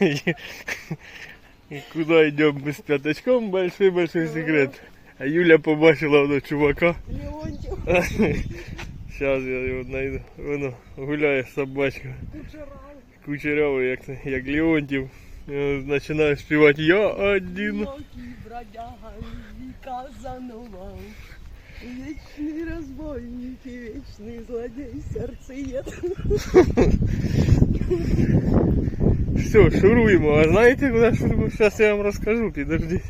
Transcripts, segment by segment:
И куда идем мы с пятачком, большой-большой секрет. А Юля побачила воно чувака. Леонтів, Сейчас я його знайду. Воно гуляє собачка. кучерав. Кучерявий, як, це- як Леонтів. Е, Починає співати Я один. Одинокий бродяга, Казанова. Вечный разбойник и вечный злодей, сердцеед. Все, шуруємо. А знаєте, куди шуруємо? Зараз я вам розкажу, підождіть.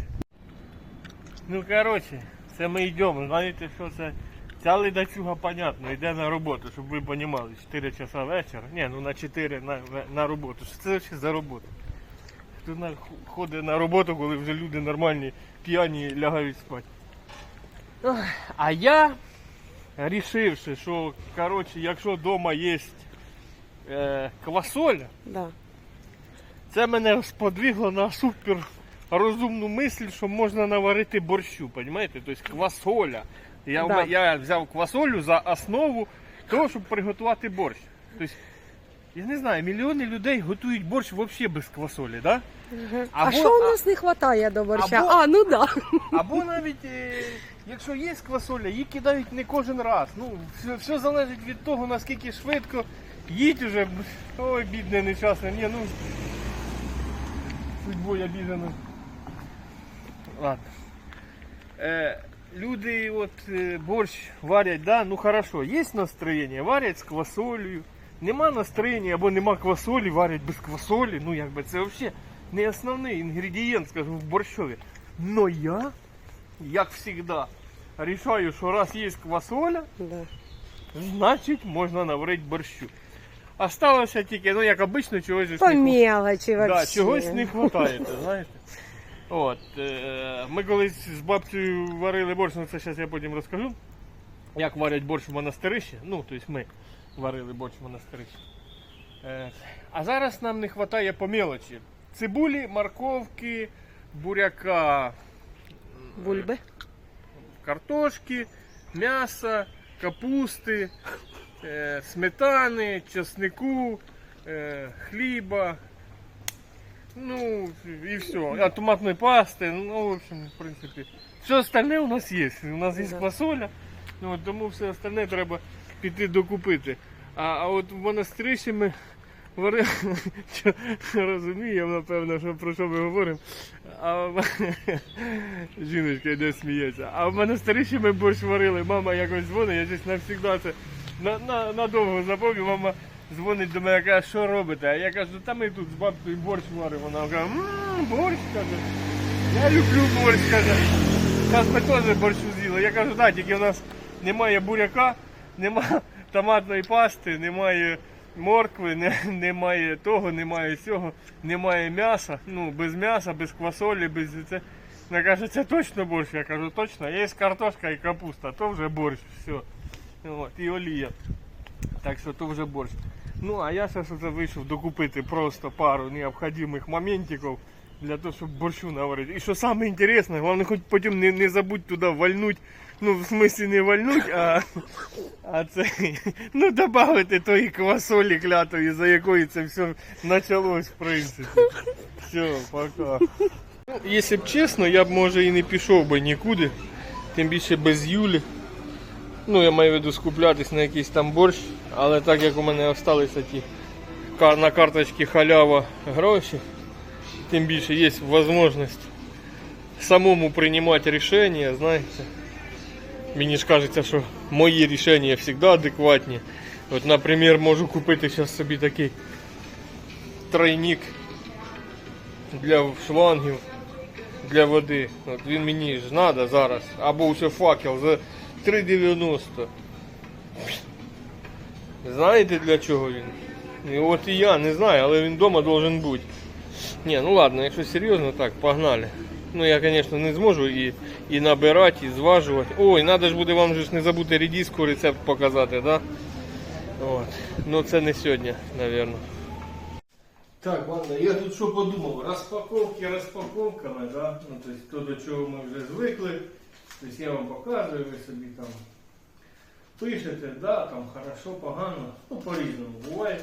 Ну коротше, це ми йдемо. Знаєте, що це? Ця ледачуга, понятно, йде на роботу, щоб ви розуміли. 4 часа вечора. Ні, ну на 4 на, на роботу. Що це взагалі за робота? Хто на, ходить на роботу, коли вже люди нормальні, п'яні лягають спати. А я, рішивши, що коротше, якщо вдома є е, квасоля, Да. Це мене сподвигло на супер розумну мисль, що можна наварити борщу, розумієте? Тобто квасоля. Я, Да. я взяв квасолю за основу того, щоб приготувати борщ. Тобто, я не знаю, мільйони людей готують борщ взагалі без квасолі, да? А Або- що у нас не вистачає до борща? або- А, ну да. Або навіть, е, якщо є квасоля, її кидають не кожен раз. Ну, все, все залежить від того, наскільки швидко їдь уже. Ой, бідне, нещасне. Ні, ну. Судьбою обіжено. Ладно. Е, люди от е, борщ варять, да, ну хорошо, є настроєння, варять з квасолею. Нема настроєння або нема квасолі, варять без квасолі. Ну якби це взагалі не основний інгредієнт, скажімо, в борщові. Но я, як завжди, рішаю, що раз є квасоля, да. значить можна наварити борщу. Осталося тільки, ну як обично, чогось ж По не мелочі Да, вообще. чогось не вистачає, знаєте. От, е, ми колись з бабцею варили борщ, ну це зараз я потім розкажу. Як варять борщ в монастирищі. Ну, тобто ми варили борщ в монастирищі. Е, а зараз нам не вистачає по мелочі. Цибулі, морковки, буряка, Бульби. картошки, м'яса, капусти, сметани, чеснику, е, хліба. Ну, і все. А томатної пасти, ну, в общем, в принципі. Все остальне у нас є. У нас є квасоля, ну, тому все остальне треба піти докупити. А, а от в монастирищі ми варили, розумію, напевно, що про що ми говоримо. А жіночка йде сміється. А в монастирищі ми борщ варили. Мама якось дзвонить, я щось навсігда це на, на, надовго запомню. Мама дзвонить до мене, каже, що робите? А я кажу, та ми тут з бабкою борщ варимо. Вона каже, ммм, борщ каже. Я люблю борщ, каже. Зараз ми теж борщу з'їли. Я кажу, так, тільки в нас немає буряка, немає томатної пасти, немає моркви, не, немає того, немає цього, немає м'яса. Ну, без м'яса, без квасолі, без це. Вона каже, це точно борщ. Я кажу, точно, є картошка і капуста, то вже борщ, все. От, і олія. Так що то вже борщ. Ну, а я зараз вже вийшов докупити просто пару необхідних моментиків для того, щоб борщу наварити. І що саме інтересне, головне, хоч потім не, не забудь туди вальнуть. Ну, в смислі не вальнуть, а, а це, ну, додати тої квасолі клятої, за якої це все почалось, в принципі. Все, пока. Ну, якщо б чесно, я б може і не пішов би нікуди, тим більше без Юлі. Ну, я маю в виду скуплятись на якийсь там борщ, але так як у мене залишилися ті на карточці халява гроші, тим більше є можливість самому приймати рішення, знаєте. Мені ж кажеться, що мої рішення завжди адекватні. От, наприклад, можу купити зараз собі такий тройник для шлангів для води. От він мені ж треба зараз. Або ще факел 3,90. Знаєте для чого він? І от і я не знаю, але він вдома должен бути. Ні, ну ладно, якщо серйозно, так, погнали. Ну я, звісно, не зможу і, і набирати, і зважувати. Ой, треба ж буде вам ж не забути рідіску рецепт показати, да? От. Ну це не сьогодні, мабуть. Так, ладно, я тут що подумав, розпаковки розпаковками, да? ну, тобто, то до чого ми вже звикли. Тобто я вам показую, ви собі там пишете, да, там хорошо, погано, ну по-різному буває.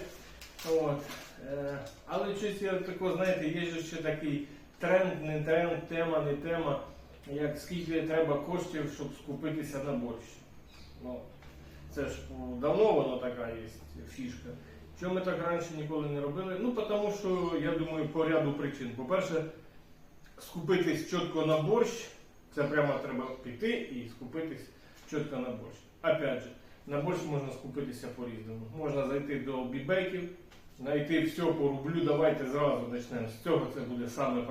От. Е, але щось я тако, знаєте, є ще такий тренд, не тренд, тема, не тема, як скільки треба коштів, щоб скупитися на борщ. Ну, це ж ну, давно воно така є фішка. Чому ми так раніше ніколи не робили? Ну, тому що, я думаю, по ряду причин. По-перше, скупитись чітко на борщ, це прямо треба піти і скупитись чітко на борщ. Опять же, на борщ можна скупитися по-різному. Можна зайти до бібейків, знайти все по рублю. Давайте зразу почнемо з цього, це буде саме.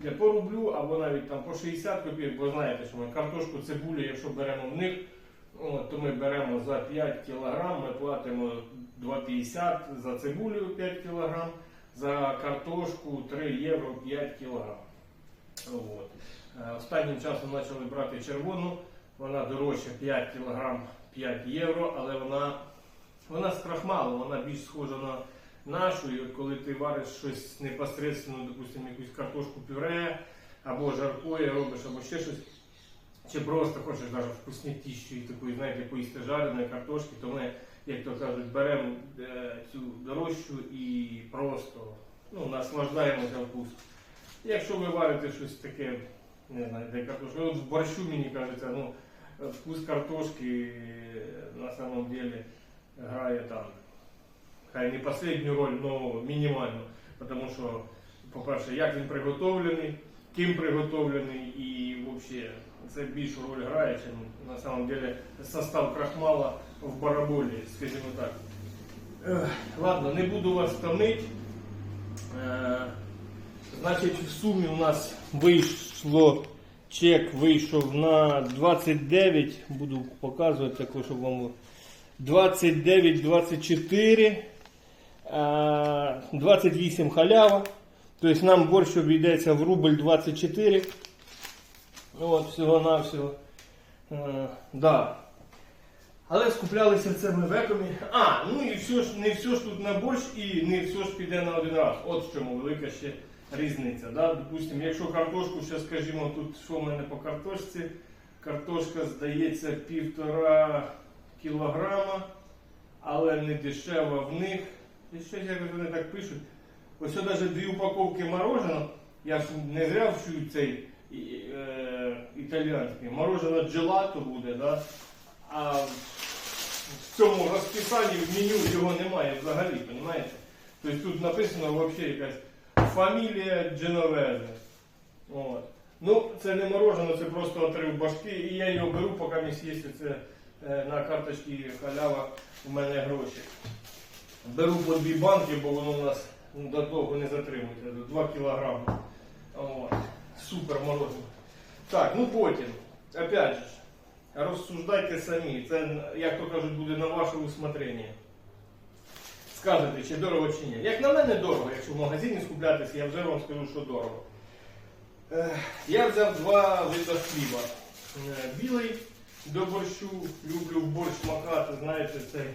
Для по рублю або навіть там по 60 копійок, бо знаєте, що ми картошку, цибулю, якщо беремо в них, то ми беремо за 5 кг, ми платимо 2,50 за цибулю 5 кг, за картошку 3 євро 5 кг. От. Е, Останнім часом почали брати червону, вона дорожча 5 кг 5 євро, але вона, вона з крахмалу, вона більш схожа на нашу. І от коли ти вариш щось непосередньо, допустимо, якусь картошку пюре, або жаркое робиш, або ще щось, чи просто хочеш навіть вкуснятіщої такої, знаєте, поїсти жареної картошки, то ми, як то кажуть, беремо е, цю дорожчу і просто ну, наслаждаємося вкусом. Якщо ви варите щось таке, не знаю, де картошка, от в борщу мені кажеться, ну, вкус картошки е, на самом деле грає там. Хай не последню роль, но мінімальну. Тому що, по-перше, як він приготовлений, ким приготовлений і взагалі це більшу роль грає, ніж на самом деле состав крахмала в бараболі, скажімо так. Ех, Ладно, не буду вас томити. Е, Значить, в сумі у нас вийшло, чек вийшов на 29, буду показувати також, щоб вам 29, 24, е, 28 халява. Тобто нам борщ обійдеться в рубль 24. От, всього-навсього. Да. Але скуплялися це ми в екомі. А, ну і все ж, не все ж тут на борщ і не все ж піде на один раз. От в чому велика ще різниця. Да? Допустимо, якщо картошку, ще скажімо, тут що в мене по картошці, картошка здається півтора кілограма, але не дешева в них. І щось якось вони так пишуть. Ось навіть дві упаковки мороженого, я ж не зря вчу цей і- е, італіянський. Мороженое джелато буде, да? а в цьому розписанні в меню його немає взагалі, розумієте? Тобто тут написано взагалі якась фамілія Дженовезе. От. Ну, це не мороженое, це просто отрив башки, і я його беру, поки мені є це е, на карточці халява у мене гроші. Беру по дві банки, бо воно у нас ну, до того не затримується, до 2 кілограми. Супер мороженое. Так, ну потім, опять же, розсуждайте самі. Це, як то кажуть, буде на ваше усмотрення. Скажете, чи дорого чи ні. Як на мене дорого, якщо в магазині скуплятися, я вже вам скажу, що дорого. Е, Я взяв два види хліба. Е, Білий до борщу, люблю борщ макати, знаєте, цей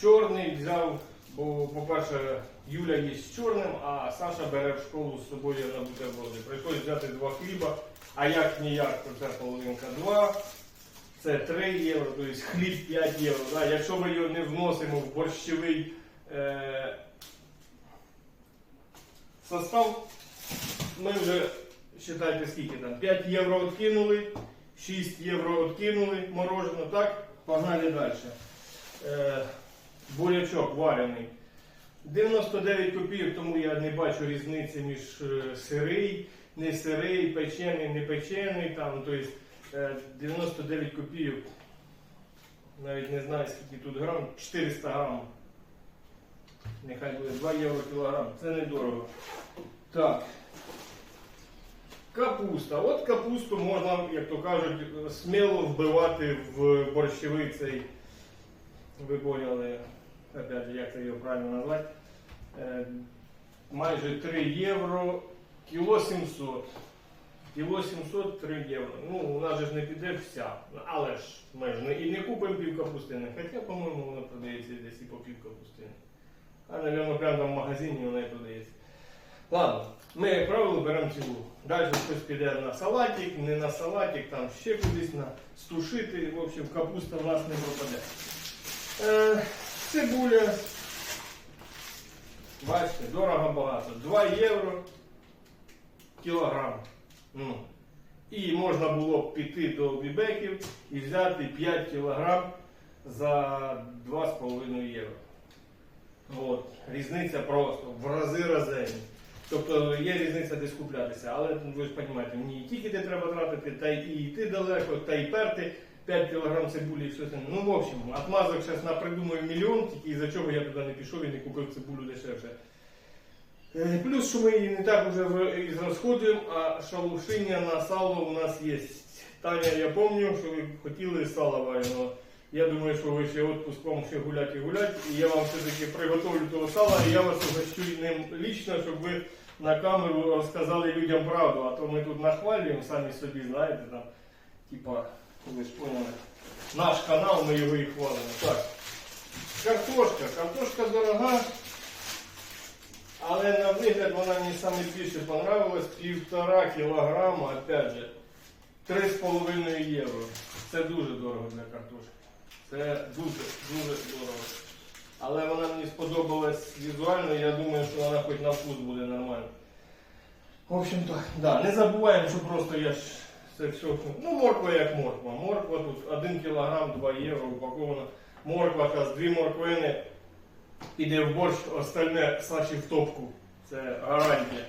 чорний взяв, бо, по-перше, Юля їсть з чорним, а Саша бере в школу з собою на бутерброди. Прийшлось взяти два хліба, а як ніяк, то це половинка 2, це 3 євро, тобто хліб 5 євро. Да? Якщо ми його не вносимо в борщовий е- состав, ми вже, вважайте, скільки там, 5 євро відкинули, 6 євро відкинули мороженое, так, погнали далі. Е- бурячок варений. 99 копійок, тому я не бачу різниці між е, сирий, не сирий, печений, не печений. Там, тобто, е, 99 копійок. Навіть не знаю, скільки тут грам, 400 грам. Нехай буде 2 євро кілограм. Це недорого. Так. Капуста. От капусту можна, як то кажуть, сміло вбивати в борщовий цей. Ви поняли, опять же, як це його правильно назвати. Е, майже 3 євро, кіло 700. Кіло 700 3 євро. Ну, у нас же ж не піде вся. Але ж ми ж і не купимо пів капустини. Хоча, по-моєму, вона продається десь і по пів капустини. А, напевно, прямо там в магазині вона і продається. Ладно, ми, як правило, беремо цілу. Далі щось піде на салатик, не на салатик, там ще кудись на стушити. В общем, капуста в нас не пропаде. Е, цибуля Бачите, дорого багато. 2 євро кілограм. Ну. І можна було б піти до бібеків і взяти 5 кілограм за 2,5 євро. От. Різниця просто в рази разені. Тобто є різниця десь куплятися, але ви ж розумієте, мені і тільки треба тратити, та і йти далеко, та й перти 5 кг цибулі і щось. Ну, в общем, отмазок зараз напридумаю мільйон, тільки із-за чого я туди не пішов і не купив цибулю дешевше. Е, Плюс, що ми її не так вже і а шалушиння на сало у нас є. Таня, я пам'ятаю, що ви хотіли сала вареного. Я думаю, що ви ще відпуск вам ще гулять і гулять, і я вам все-таки приготовлю того сала, і я вас угощу ним лічно, щоб ви на камеру розказали людям правду, а то ми тут нахвалюємо самі собі, знаєте, там, типа, ви ж поняли, наш канал, ми його і хвалимо. Так, картошка, картошка дорога, але на вигляд вона мені саме більше понравилась, півтора кілограма, опять же, 3,5 євро. Це дуже дорого для картошки. Це дуже, дуже дорого. Але вона мені сподобалась візуально, я думаю, що вона хоч на вкус буде нормально. В общем так, да, не забуваємо, що просто я ж це все. Ну, морква як морква. Морква тут 1 кг 2 євро упакована. Морква та дві морквини піде в борщ, остальне Саші в топку. Це гарантія.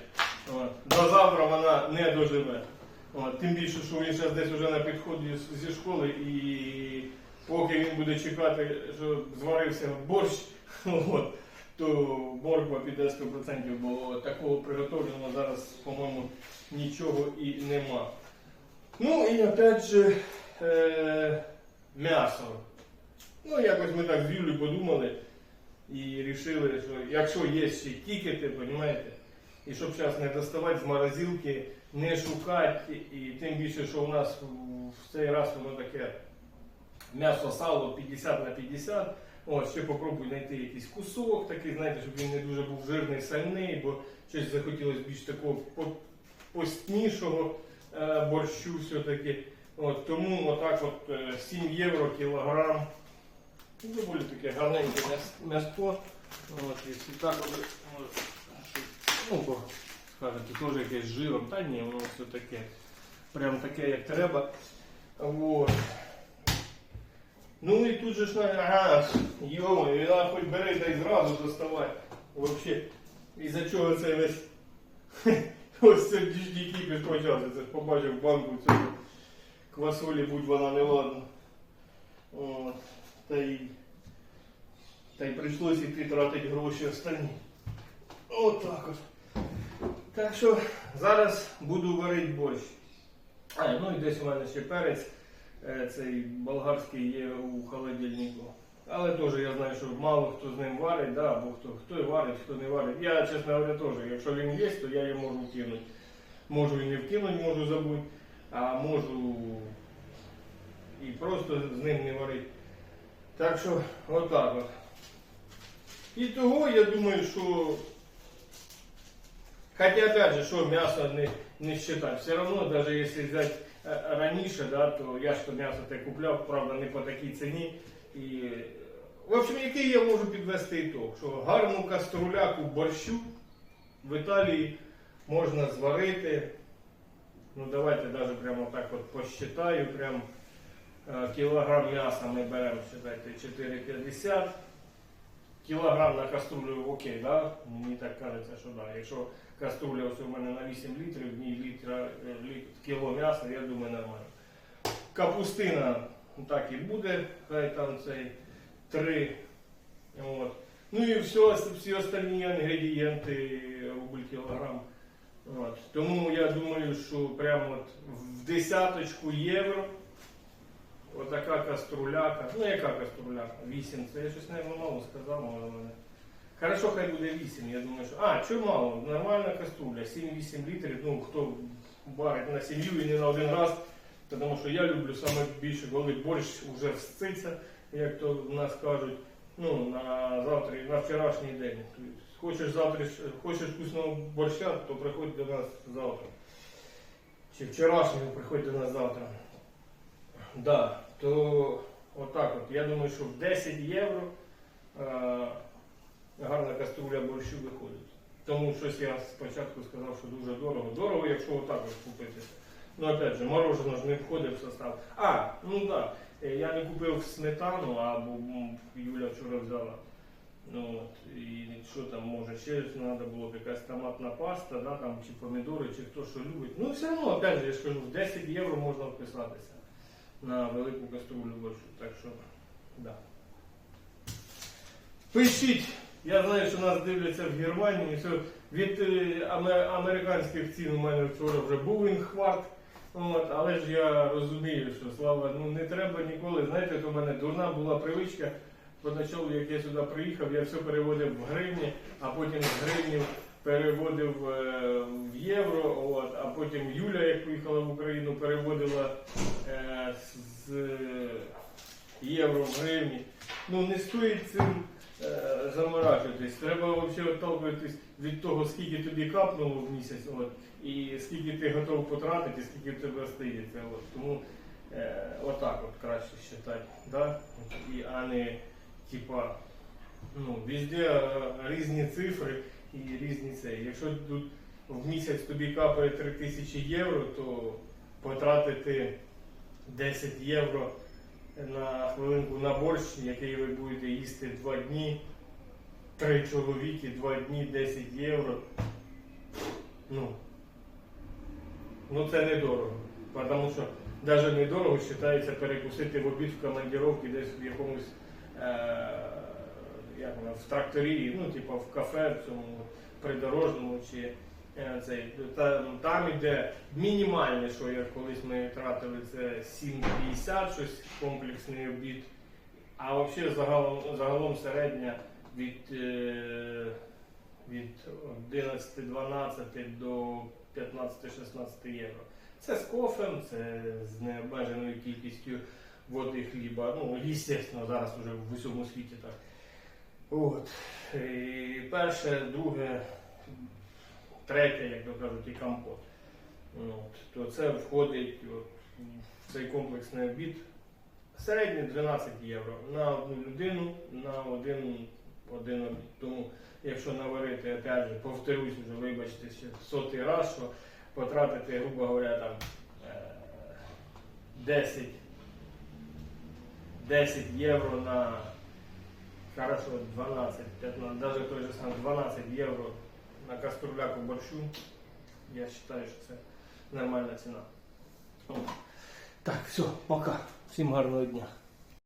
От. До завтра вона не доживе. От. Тим більше, що він зараз десь вже на підході зі школи і поки він буде чекати, що зварився борщ, от, то морква піде 100%, бо такого приготовленого зараз, по-моєму, нічого і нема. Ну і опять же е, м'ясо. Ну, якось ми так з Юлею подумали і вирішили, що якщо є ще тікети, розумієте, і щоб зараз не доставати з морозилки, не шукати, і тим більше, що у нас в цей раз воно таке м'ясо сало 50 на 50. От, ще попробуй знайти якийсь кусок такий, знаєте, щоб він не дуже був жирний, сальний, бо щось захотілося більш такого постнішого е, борщу все-таки. От, тому отак от е, 7 євро кілограм. Ну, доволі таке гарненьке м'ясо. От, якщо так от, от, ну, скажете, теж якесь жиром, та ні, воно все таке. Прям таке, як треба. Вот. Ну і тут же ж, ага, йомо, і вона хоч бери та й зразу доставай. Вообще, із-за чого це весь ось це діжді кіпіш почався. Це ж побачив банку цю квасолі, будь вона не ладна. Та й, та й прийшлось іти тратити гроші останні. Отак от. Так що зараз буду варити борщ. А, ну і десь у мене ще перець. Е, Цей болгарський є у холодильнику. Але теж я знаю, що мало хто з ним варить, да, або хто, хто варить, хто не варить. Я, чесно говоря, теж, якщо він є, то я його можу вкинути. Можу і не вкинути, можу забути, а можу і просто з ним не варити. Так що, отак от. І того я думаю, що Хотя, опять же, что мясо не, не считать. Все равно, даже если взять раніше, да, то я ж то м'ясо те купляв, правда, не по такій ціні. І, в общем, який я можу підвести ітог, що гарну каструляку борщу в Італії можна зварити. Ну, давайте даже прямо так от посчитаю, прям е, кілограм м'яса ми беремо, считайте, 4,50. Кілограм на каструлю окей, да? Мені так кажеться, що да. Якщо каструля ось у мене на 8 літрів, в ній літра, е, літ, кіло м'яса, я думаю, нормально. Капустина так і буде, хай там цей 3. От. Ну і все, всі остальні інгредієнти рубль кілограм. От. Тому я думаю, що прямо от в десяточку євро Отака каструляка. Ну яка каструляка? 8. Це я щось не мало сказав, але. Хорошо, хай буде 8. Я думаю, що. А, чого мало? Нормальна каструля. 7-8 літрів. Ну, хто варить на сім'ю і не на один раз. Тому що я люблю саме більше, коли борщ вже всциться, як то в нас кажуть. Ну, на завтра, на вчорашній день. Хочеш завтра, хочеш вкусного борща, то приходь до нас завтра. Чи вчорашнього приходь до нас завтра. Да, то отак от. Я думаю, що в 10 євро. Е, гарна каструля борщу виходить. Тому щось я спочатку сказав, що дуже дорого. Дорого, якщо отак от купити. Ну, опять же, мороженое ж не входить в состав. А, ну так. Да. е, Я не купив сметану, або Юля вчора взяла. Ну, от, і що там може, ще треба було якась томатна паста, да, там, чи помідори, чи хто що любить. Ну, все одно, опять же, я ж кажу, в 10 євро можна вписатися на велику каструлю борщу. Так що, да. Пишіть! Я знаю, що нас дивляться в Германії. Все. Від е, аме- американських цін у мене вчора вже був інхват. От, але ж я розумію, що слава, ну не треба ніколи. Знаєте, то в мене дурна була привичка. Поначалу, як я сюди приїхав, я все переводив в гривні, а потім з гривнів переводив е, в євро. От, а потім Юля, як поїхала в Україну, переводила е, з євро в гривні. Ну не стоїть цим е, заморачуватись. Треба взагалі відталкуватись від того, скільки тобі капнуло в місяць, от, і скільки ти готов потратити, скільки в тебе стається. От. Тому е, отак от краще вважати. Да? І, а не типа, ну, везде е, різні цифри і різні це. Якщо тут в місяць тобі капає 3000 євро, то потратити 10 євро на хвилинку на борщ, який ви будете їсти два дні, три чоловіки, два дні, 10 євро. Ну, ну це недорого. Тому що навіть недорого вважається перекусити в обід в командировці десь в якомусь е, як воно, в тракторі, ну, типу в кафе, в цьому придорожному чи е, цей, та, там іде мінімальне, що я колись ми тратили, це 7,50, щось комплексний обід. А взагалі загалом, загалом середня від, е, від 11-12 до 15-16 євро. Це з кофем, це з необмеженою кількістю води хліба. Ну, звісно, зараз вже в усьому світі так. От. І перше, друге, третє, як то кажуть, і компот. От. То це входить от, в цей комплексний обід. Середній 12 євро на одну людину, на один, один обід. Тому, якщо наварити, опять же, повторюсь вже, вибачте, ще сотий раз, що потратити, грубо говоря, там е, 10, 10 євро на хорошо, 12, 15, даже той же самый 12 євро на каструляку борщу, я вважаю, що це нормальна ціна. Так, все, пока. Всім гарного дня.